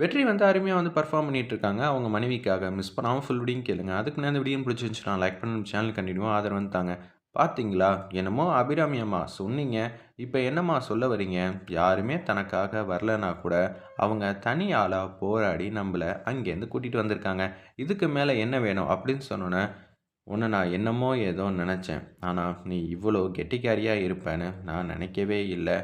வெற்றி வந்து அருமையாக வந்து பர்ஃபார்ம் பண்ணிட்டு இருக்காங்க அவங்க மனைவிக்காக மிஸ் பண்ணாமல் ஃபுல் வீடியும் கேளுங்க. அதுக்கு நான் இந்த வீடியோ பிடிச்சிருந்துச்சுன்னா லைக் பண்ண சேனல் கண்டினியூவாக ஆதரவு வந்து தாங்க. பார்த்தீங்களா என்னமோ அபிராமி அம்மா சொன்னீங்க. இப்போ என்னம்மா சொல்ல வரீங்க? யாருமே தனக்காக வரலனா கூட அவங்க தனி ஆளாக போராடி நம்மளை அங்கேருந்து கூட்டிகிட்டு வந்திருக்காங்க. இதுக்கு மேலே என்ன வேணும் அப்படின்னு சொன்னோன்னே உன்னை நான் என்னமோ ஏதோ நினச்சேன். ஆனால் நீ இவ்வளோ கெட்டிக்காரியாக இருப்பேன்னு நான் நினைக்கவே இல்லை.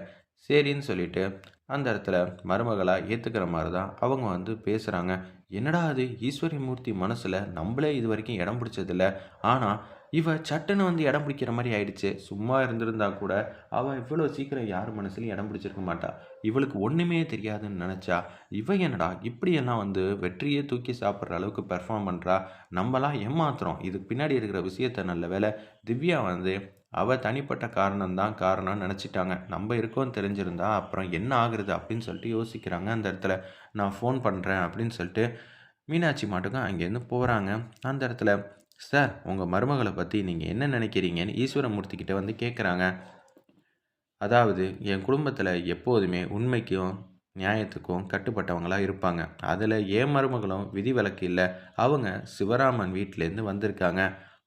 சரின்னு சொல்லிட்டு அந்த இடத்துல மருமகளாக ஏற்றுக்கிற மாதிரி தான் அவங்க வந்து பேசுகிறாங்க என்னடா அது ஈஸ்வரி மூர்த்தி மனசில் நம்மளே இது வரைக்கும் இடம் பிடிச்சதில்ல. ஆனால் இவ சட்டுன்னு வந்து இடம் பிடிக்கிற மாதிரி ஆயிடுச்சு. சும்மா இருந்திருந்தா கூட அவள் இவ்வளோ சீக்கிரம் யார் மனசுலையும் இடம் பிடிச்சிருக்க மாட்டா. இவளுக்கு ஒன்றுமே தெரியாதுன்னு நினச்சா இவ என்னடா இப்படியெல்லாம் வந்து வெற்றியே தூக்கி சாப்பிட்ற அளவுக்கு பெர்ஃபார்ம் பண்ணுறா நம்மளாம் ஏமாத்துறோம். இதுக்கு பின்னாடி இருக்கிற விஷயத்த நல்ல வேலை திவ்யா வந்து அவள் தனிப்பட்ட காரணம் தான் காரணம்னு நினச்சிட்டாங்க. நம்ம இருக்கோம் தெரிஞ்சிருந்தா அப்புறம் என்ன ஆகுறது அப்படின்னு சொல்லிட்டு யோசிக்கிறாங்க அந்த இடத்துல. நான் ஃபோன் பண்ணுறேன் அப்படின்னு சொல்லிட்டு மீனாட்சி மாட்டுக்கும் அங்கேருந்து போகிறாங்க அந்த இடத்துல சார் உங்கள் மருமகளை பற்றி நீங்கள் என்ன நினைக்கிறீங்கன்னு ஈஸ்வரமூர்த்தி கிட்ட வந்து கேட்குறாங்க அதாவது என் குடும்பத்தில் எப்போதுமே உண்மைக்கும் நியாயத்துக்கும் கட்டுப்பட்டவங்களாக இருப்பாங்க. அதில் என் மருமகளும் விதிவிலக்கு இல்லை. அவங்க சிவராமன் வீட்டிலேருந்து வந்திருக்காங்க.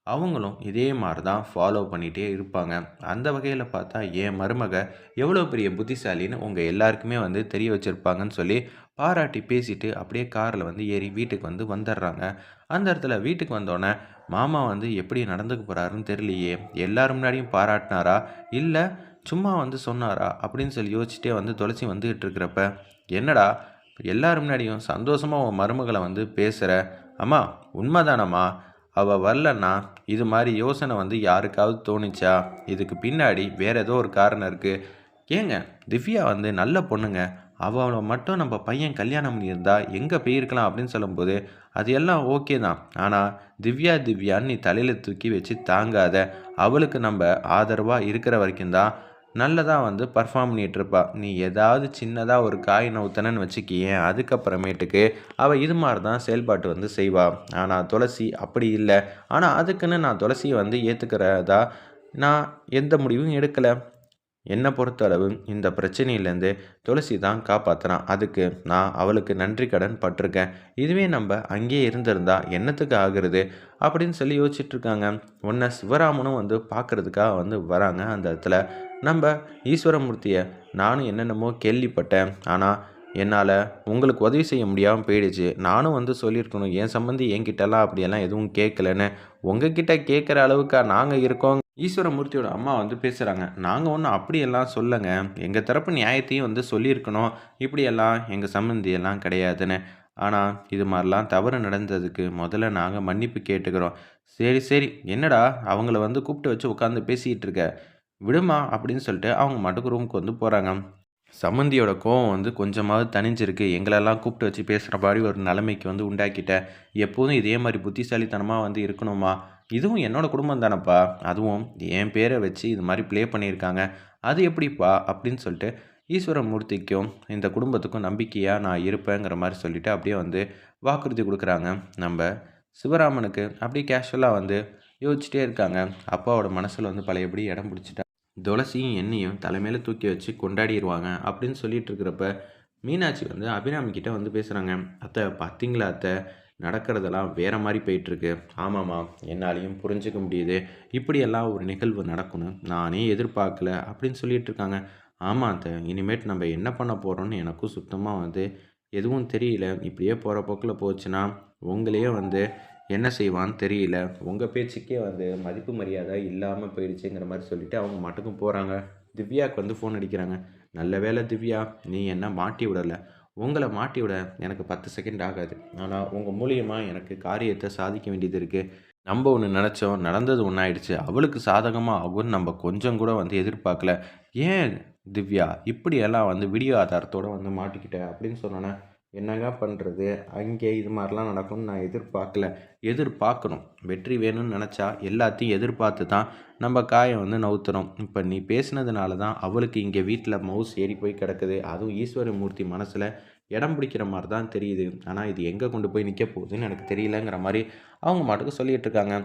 அவங்களும் இதே மாதிரி தான் ஃபாலோ பண்ணிகிட்டே இருப்பாங்க. அந்த வகையில் பார்த்தா என் மருமக எவ்வளோ பெரிய புத்திசாலின்னு உங்கள் எல்லாருக்குமே வந்து தெரிய வச்சுருப்பாங்கன்னு சொல்லி பாராட்டி பேசிட்டு அப்படியே காரில் வந்து ஏறி வீட்டுக்கு வந்து வந்துடுறாங்க அந்த இடத்துல வீட்டுக்கு வந்தோடனே மாமா வந்து எப்படி நடந்துக்க போகிறாருன்னு தெரியலையே. எல்லாரும் முன்னாடியும் பாராட்டினாரா? இல்லை சும்மா வந்து சொன்னாரா? அப்படின்னு சொல்லி யோசிச்சுட்டே வந்து துளசி வந்துகிட்டு இருக்கிறப்ப என்னடா எல்லாரும் முன்னாடியும் சந்தோஷமாக உன் மருமகளை வந்து பேசுகிற அம்மா உண்மைதானம்மா? அவள் வரலன்னா இது மாதிரி யோசனை வந்து யாருக்காவது தோணுச்சா? இதுக்கு பின்னாடி வேறு ஏதோ ஒரு காரணம் இருக்குது ஏங்க திவ்யா வந்து நல்ல பொண்ணுங்க. அவளை மட்டும் நம்ம பையன் கல்யாணம் பண்ணியிருந்தா எங்கே போயிருக்கலாம் அப்படின்னு சொல்லும்போது அது எல்லாம் ஓகே தான். ஆனால் திவ்யா திவ்யான்னு நீ தலையில் தூக்கி வச்சு தாங்காத. அவளுக்கு நம்ம ஆதரவாக இருக்கிற வரைக்கும் தான் நல்லதாக வந்து பர்ஃபார்ம் பண்ணிகிட்ருப்பா நீ ஏதாவது சின்னதாக ஒரு காய் நவுத்தனன்னு வச்சுக்கியேன் அதுக்கப்புறமேட்டுக்கு அவள் இது மாதிரி தான் செயல்பாட்டு வந்து செய்வாள் ஆனால் துளசி அப்படி இல்லை. ஆனால் அதுக்குன்னு நான் துளசியை வந்து ஏற்றுக்கிறதா நான் எந்த முடிவும் எடுக்கலை. என்னை பொறுத்தளவு இந்த பிரச்சனையிலேருந்து துளசி தான் காப்பாற்றுறான் அதுக்கு நான் அவளுக்கு நன்றி கடன் பட்டிருக்கேன். இதுவே நம்ம அங்கேயே இருந்திருந்தா என்னத்துக்கு ஆகுறது? அப்படின்னு சொல்லி யோசிச்சுட்ருக்காங்க. உன்னை சிவராமனும் வந்து பார்க்குறதுக்காக வந்து வராங்க அந்த இடத்துல. நம்ம ஈஸ்வரமூர்த்தியை நானும் என்னென்னமோ கேள்விப்பட்டேன். ஆனால் என்னால் உங்களுக்கு உதவி செய்ய முடியாமல் போயிடுச்சு. நானும் வந்து சொல்லியிருக்கணும். என் சம்மந்தி என்கிட்டலாம் அப்படியெல்லாம் எதுவும் கேட்கலன்னு. உங்ககிட்ட கேட்குற அளவுக்கா நாங்கள் இருக்கோம் ஈஸ்வரமூர்த்தியோட அம்மா வந்து பேசுகிறாங்க நாங்கள் ஒன்றும் அப்படியெல்லாம் சொல்லுங்க. எங்கள் தரப்பு நியாயத்தையும் வந்து சொல்லியிருக்கணும். இப்படியெல்லாம் எங்கள் சம்மந்தியெல்லாம் கிடையாதுன்னு. ஆனால் இது மாதிரிலாம் தவறு நடந்ததுக்கு முதல்ல நாங்கள் மன்னிப்பு கேட்டுக்கிறோம். சரி சரி. என்னடா அவங்கள வந்து கூப்பிட்டு வச்சு உட்காந்து பேசிகிட்டு இருக்க? விடுமா அப்படின்னு சொல்லிட்டு அவங்க மட்டுக்கு ரூமுக்கு வந்து போகிறாங்க சம்மந்தியோட கோவம் வந்து கொஞ்சமாவது தனிஞ்சிருக்கு எங்களெல்லாம் கூப்பிட்டு வச்சு பேசுகிற மாதிரி ஒரு நிலைமைக்கு வந்து உண்டாக்கிட்டேன் எப்போதும் இதே மாதிரி புத்திசாலித்தனமாக வந்து இருக்கணுமா? இதுவும் என்னோடய குடும்பம் தானப்பா. அதுவும் என் பேரை வச்சு இது மாதிரி ப்ளே பண்ணியிருக்காங்க. அது எப்படிப்பா? அப்படின்னு சொல்லிட்டு ஈஸ்வரமூர்த்திக்கும் இந்த குடும்பத்துக்கும் நம்பிக்கையாக நான் இருப்பேங்கிற மாதிரி சொல்லிவிட்டு அப்படியே வந்து வாக்குறுதி கொடுக்குறாங்க. நம்ம சிவராமனுக்கு அப்படியே கேஷுவலாக வந்து யோசிச்சுட்டே இருக்காங்க. அப்பாவோட மனசில் வந்து பழையபடி இடம் பிடிச்சிட்டா துளசியும் எண்ணெயும் தலைமையில் தூக்கி வச்சு கொண்டாடிடுவாங்க அப்படின்னு சொல்லிட்டு இருக்கிறப்ப மீனாட்சி வந்து அபிராமி கிட்ட வந்து பேசுகிறாங்க அத்தை பார்த்தீங்களா அத்தை? நடக்கிறதெல்லாம் வேறு மாதிரி போயிட்டுருக்கு. ஆமாம்மா என்னாலையும் புரிஞ்சுக்க முடியுது. இப்படியெல்லாம் ஒரு நிகழ்வு நடக்கணும் நானே எதிர்பார்க்கல அப்படின்னு சொல்லிட்டு இருக்காங்க ஆமாம் அத்தை இனிமேட்டு நம்ம என்ன பண்ண போகிறோம்னு எனக்கும் சுத்தமாக வந்து எதுவும் தெரியல. இப்படியே போகிற போக்கில் போச்சுன்னா உங்களையே வந்து என்ன செய்வான்னு தெரியல. உங்கள் பேச்சுக்கே வந்து மதிப்பு மரியாதை இல்லாமல் போயிடுச்சுங்கிற மாதிரி சொல்லிவிட்டு அவங்க மட்டுக்கும் போகிறாங்க திவ்யாவுக்கு வந்து ஃபோன் அடிக்கிறாங்க. நல்ல வேலை திவ்யா நீ என்ன மாட்டி விடலை. உங்களை மாட்டி விட எனக்கு பத்து செகண்ட் ஆகாது. ஆனால் உங்கள் மூலியமாக எனக்கு காரியத்தை சாதிக்க வேண்டியது இருக்குது நம்ம ஒன்று நினச்சோம் நடந்தது ஒன்றாயிடுச்சு அவளுக்கு சாதகமாக ஆகும்னு நம்ம கொஞ்சம் கூட வந்து எதிர்பார்க்கல. ஏன் திவ்யா இப்படியெல்லாம் வந்து வீடியோ ஆதாரத்தோடு வந்து மாட்டிக்கிட்டேன் அப்படின்னு சொன்னோன்னே என்னங்க பண்ணுறது அங்கே இது மாதிரிலாம் நடக்கும்னு நான் எதிர்பார்க்கல. எதிர்பார்க்கணும். வெற்றி வேணும்னு நினச்சா எல்லாத்தையும் எதிர்பார்த்து தான் நம்ம காயை வந்து நவுத்துறோம். இப்போ நீ பேசினதுனால தான் அவளுக்கு இங்கே வீட்டில் மவுஸ் ஏறி போய் கிடக்குது. அதுவும் ஈஸ்வரமூர்த்தி மனசில் இடம் பிடிக்கிற மாதிரி தான் தெரியுது. ஆனால் இது எங்கே கொண்டு போய் நிற்க போகுதுன்னு எனக்கு தெரியலங்கிற மாதிரி அவங்க மாட்டுக்கு சொல்லிகிட்டு இருக்காங்க.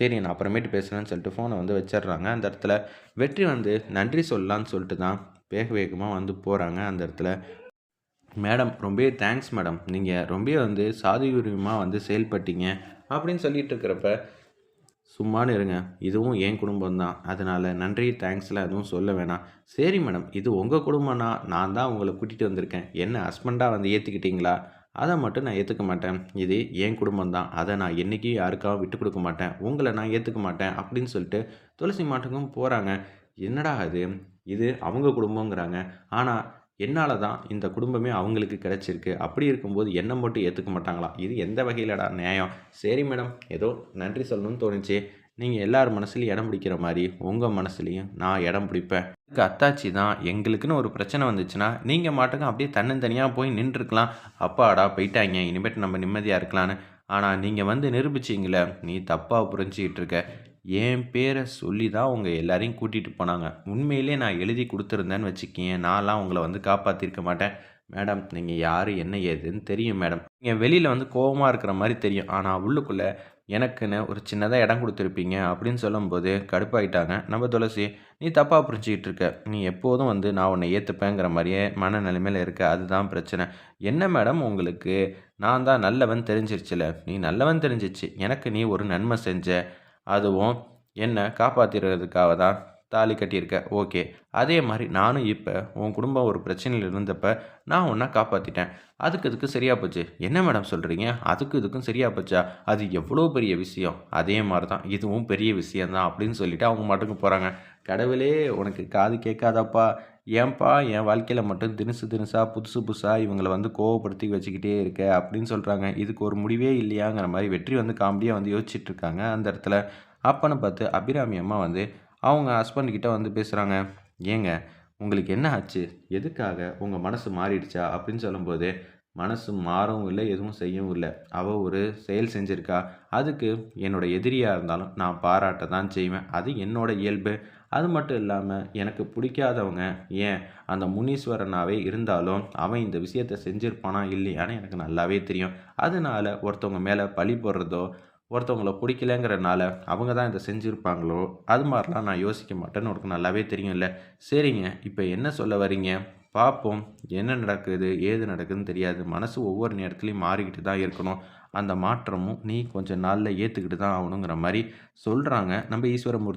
சரி நான் அப்புறமேட்டு பேசுகிறேன்னு சொல்லிட்டு ஃபோனை வந்து வச்சிடுறாங்க. அந்த இடத்துல வெற்றி வந்து நன்றி சொல்லலான்னு சொல்லிட்டு தான் வேக வேகமாக வந்து போகிறாங்க அந்த இடத்துல மேடம் ரொம்பவே தேங்க்ஸ் மேடம். நீங்கள் ரொம்ப வந்து சாதுரியமாக வந்து செயல்பட்டீங்க அப்படின்னு சொல்லிட்டு இருக்கிறப்ப சும்மானு இருங்க. இதுவும் என் குடும்பம் தான் அதனால் நன்றி தேங்க்ஸ்லாம் எதுவும் சொல்ல வேணாம். சரி மேடம் இது உங்கள் குடும்பம்னா நான் தான் உங்களை கூட்டிகிட்டு வந்திருக்கேன். என்ன ஹஸ்பண்டாக வந்து ஏற்றுக்கிட்டீங்களா அதை மட்டும் நான் ஏற்றுக்க மாட்டேன். இது என் குடும்பம் தான் அதை நான் என்றைக்கும் யாருக்காகவும் விட்டு கொடுக்க மாட்டேன். உங்களை நான் ஏற்றுக்க மாட்டேன் அப்படின்னு சொல்லிட்டு துளசி மாட்டுக்கும் போகிறாங்க என்னடா அது இது அவங்க குடும்பங்கிறாங்க ஆனால் என்னால் தான் இந்த குடும்பமே அவங்களுக்கு கிடச்சிருக்கு. அப்படி இருக்கும்போது என்னை மட்டும் ஏற்றுக்க மாட்டாங்களா? இது எந்த வகையிலடா நியாயம்? சரி மேடம் ஏதோ நன்றி சொல்லணும்னு தோணுச்சு. நீங்கள் எல்லார் மனசுலையும் இடம் பிடிக்கிற மாதிரி உங்கள் மனசுலையும் நான் இடம் பிடிப்பேன். இதுக்கு அத்தாச்சி தான். எங்களுக்குன்னு ஒரு பிரச்சனை வந்துச்சுன்னா நீங்கள் மாட்டுக்கும் அப்படியே தன்னந்தனியாக போய் நின்றுருக்கலாம். அப்பாடா போயிட்டாங்க இனிமேட்டு நம்ம நிம்மதியாக இருக்கலான்னு ஆனால் நீங்கள் வந்து நிரூபிச்சிங்களே நீ தப்பாக புரிஞ்சிக்கிட்டு இருக்க. என் பேரை சொல்லி தான் அவங்க எல்லாரையும் கூட்டிகிட்டு போனாங்க. உண்மையிலே நான் எழுதி கொடுத்துருந்தேன்னு வச்சுக்கிங்க நான்லாம் உங்களை வந்து காப்பாற்றிருக்க மாட்டேன். மேடம் நீங்கள் யார் என்ன ஏதுன்னு தெரியும் மேடம். நீங்கள் வெளியில் வந்து கோபமாக இருக்கிற மாதிரி தெரியும். ஆனால் உள்ளுக்குள்ளே எனக்குன்னு ஒரு சின்னதாக இடம் கொடுத்துருப்பீங்க அப்படின்னு சொல்லும்போது கடுப்பாயிட்டாங்க. நம்ம துளசி நீ தப்பாக புரிஞ்சிக்கிட்டு இருக்க. நீ எப்போதும் வந்து நான் உன்னை ஏற்றுப்பேங்கிற மாதிரியே மனநிலைமையில் இருக்க. அதுதான் பிரச்சனை. என்ன மேடம் உங்களுக்கு? நான் தான் நல்லவன் தெரிஞ்சிருச்சுல. நீ நல்லவன் தெரிஞ்சிச்சு. எனக்கு நீ ஒரு நன்மை செஞ்ச அதுவும் என்னை காப்பாற்றிடுறதுக்காக தான் தாலி கட்டியிருக்க. ஓகே. அதே மாதிரி நானும் இப்போ உன் குடும்பம் ஒரு பிரச்சனையில் இருந்தப்போ நான் ஒன்றா காப்பாற்றிட்டேன் அதுக்கு இதுக்கு சரியாக போச்சு. என்ன மேடம் சொல்கிறீங்க அதுக்கு இதுக்கும் சரியாக போச்சா? அது எவ்வளோ பெரிய விஷயம்? அதே மாதிரி தான் இதுவும் பெரிய விஷயந்தான் அப்படின்னு சொல்லிட்டு அவங்க மட்டுக்கு போகிறாங்க கடவுளே உனக்கு காது கேட்காதாப்பா. ஏன்பா என் வாழ்க்கையில் மட்டும் தினுசு தினுசாக புதுசு புதுசாக இவங்களை வந்து கோவப்படுத்தி வச்சுக்கிட்டே இருக்க அப்படின்னு சொல்கிறாங்க இதுக்கு ஒரு முடிவே இல்லையாங்கிற மாதிரி வெற்றி வந்து காமெடியாக வந்து யோசிச்சுட்டு இருக்காங்க. அந்த இடத்துல அப்பனை பார்த்து அபிராமி அம்மா வந்து அவங்க ஹஸ்பண்ட்கிட்ட வந்து பேசுகிறாங்க ஏங்க உங்களுக்கு என்ன ஆச்சு? எதுக்காக உங்கள் மனசு மாறிடுச்சா? அப்படின்னு சொல்லும்போது மனசு மாறவும் இல்லை எதுவும் செய்யவும் இல்லை. அவள் ஒரு செயல் செஞ்சுருக்கா. அதுக்கு என்னோட எதிரியாக இருந்தாலும் நான் பாராட்ட தான் செய்வேன். அது என்னோட இயல்பு. அது மட்டும் இல்லாமல் எனக்கு பிடிக்காதவங்க ஏன்? அந்த முனீஸ்வரனாகவே இருந்தாலும் அவன் இந்த விஷயத்தை செஞ்சுருப்பானா இல்லையான்னு எனக்கு நல்லாவே தெரியும். அதனால ஒருத்தவங்க மேலே பழி போடுறதோ ஒருத்தவங்கள பிடிக்கலங்கிறனால அவங்க தான் இதை செஞ்சுருப்பாங்களோ அது மாதிரிலாம் நான் யோசிக்க மாட்டேன்னு உனக்கு நல்லாவே தெரியும்ல. சரிங்க இப்போ என்ன சொல்ல வரீங்க? பார்ப்போம் என்ன நடக்குது ஏது நடக்குதுன்னு தெரியாது. மனசு ஒவ்வொரு நேரத்துலையும் மாறிக்கிட்டு தான் இருக்கணும். அந்த மாற்றமும் நீ கொஞ்சம் நாளில் ஏற்றுக்கிட்டு தான் ஆகணுங்கிற மாதிரி சொல்கிறாங்க நம்ம ஈஸ்வரமூர்த்தி